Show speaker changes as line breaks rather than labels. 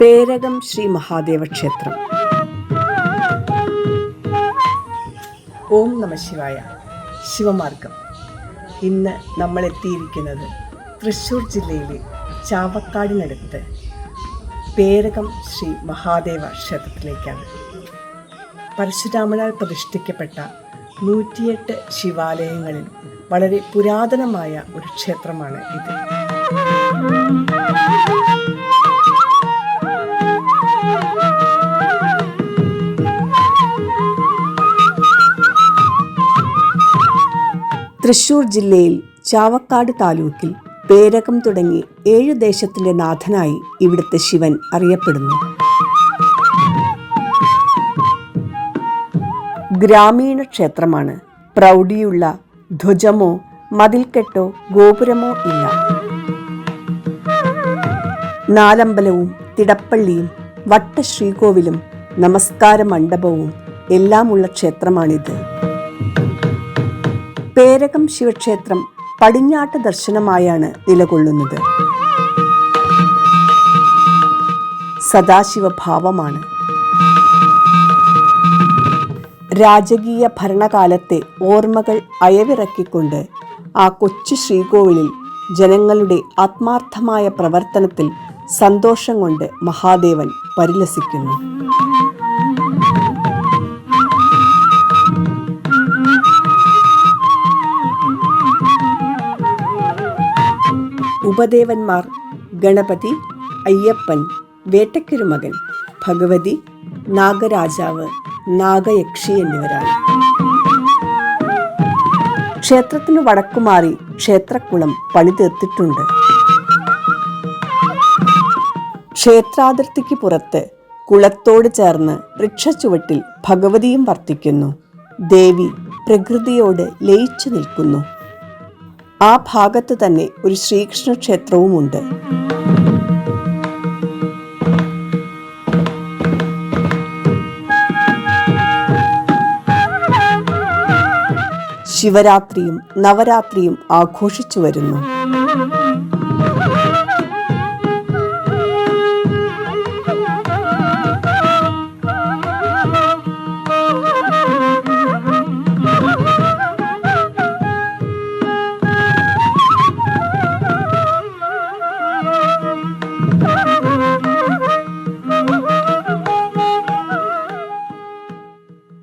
പേരകം ശ്രീ മഹാദേവ ക്ഷേത്രം. ഓം നമ ശിവായ. ശിവമാർഗം. ഇന്ന് നമ്മൾ എത്തിയിരിക്കുന്നത് തൃശ്ശൂർ ജില്ലയിലെ ചാവക്കാടിനടുത്ത് പേരകം ശ്രീ മഹാദേവ ക്ഷേത്രത്തിലേക്കാണ്. പരശുരാമനാൽ പ്രതിഷ്ഠിക്കപ്പെട്ട നൂറ്റിയെട്ട് ശിവാലയങ്ങളിൽ വളരെ പുരാതനമായ ഒരു ക്ഷേത്രമാണ് ഇത്. തൃശൂർ ജില്ലയിൽ ചാവക്കാട് താലൂക്കിൽ പേരകം തുടങ്ങി ഏഴ് ദേശത്തിന്റെ നാഥനായി ഇവിടുത്തെ ശിവൻ അറിയപ്പെടുന്നു. ഗ്രാമീണ ക്ഷേത്രമാണ്. പ്രൗഢിയുള്ള ധ്വജമോ മതിൽക്കെട്ടോ ഗോപുരമോ ഇല്ല. നാലമ്പലവും തിടപ്പള്ളിയും വട്ടശ്രീകോവിലും നമസ്കാര മണ്ഡപവും എല്ലാമുള്ള ക്ഷേത്രമാണിത്. പേരകം ശിവക്ഷേത്രം പടിഞ്ഞാട്ട് ദർശനമായാണ് നിലകൊള്ളുന്നത്. സദാശിവഭാവമാണ്. രാജകീയ ഭരണകാലത്തെ ഓർമ്മകൾ അയവിറക്കിക്കൊണ്ട് ആ കൊച്ചു ശ്രീകോവിലിൽ ജനങ്ങളുടെ ആത്മാർത്ഥമായ പ്രവർത്തനത്തിൽ സന്തോഷം കൊണ്ട് മഹാദേവൻ പരിലസിക്കുന്നു. ഉപദേവന്മാർ ഗണപതി അയ്യപ്പൻ വേട്ടയ്ക്കൊരുമകൻ ഭഗവതി നാഗരാജാവ് നാഗയക്ഷി എന്നിവരാണ്. ക്ഷേത്രത്തിനു വടക്കുമാറി ക്ഷേത്രക്കുളം പണിതീർത്തിട്ടുണ്ട്. ക്ഷേത്രാതിർത്തിക്ക് പുറത്ത് കുളത്തോട് ചേർന്ന് വൃക്ഷച്ചുവട്ടിൽ ഭഗവതിയും വർത്തിക്കുന്നു. ദേവി പ്രകൃതിയോട് ലയിച്ചു നിൽക്കുന്നു. ആ ഭാഗത്ത് തന്നെ ഒരു ശ്രീകൃഷ്ണ ക്ഷേത്രവുമുണ്ട് ശിവരാത്രിയും നവരാത്രിയും ആഘോഷിച്ചു വരുന്നു.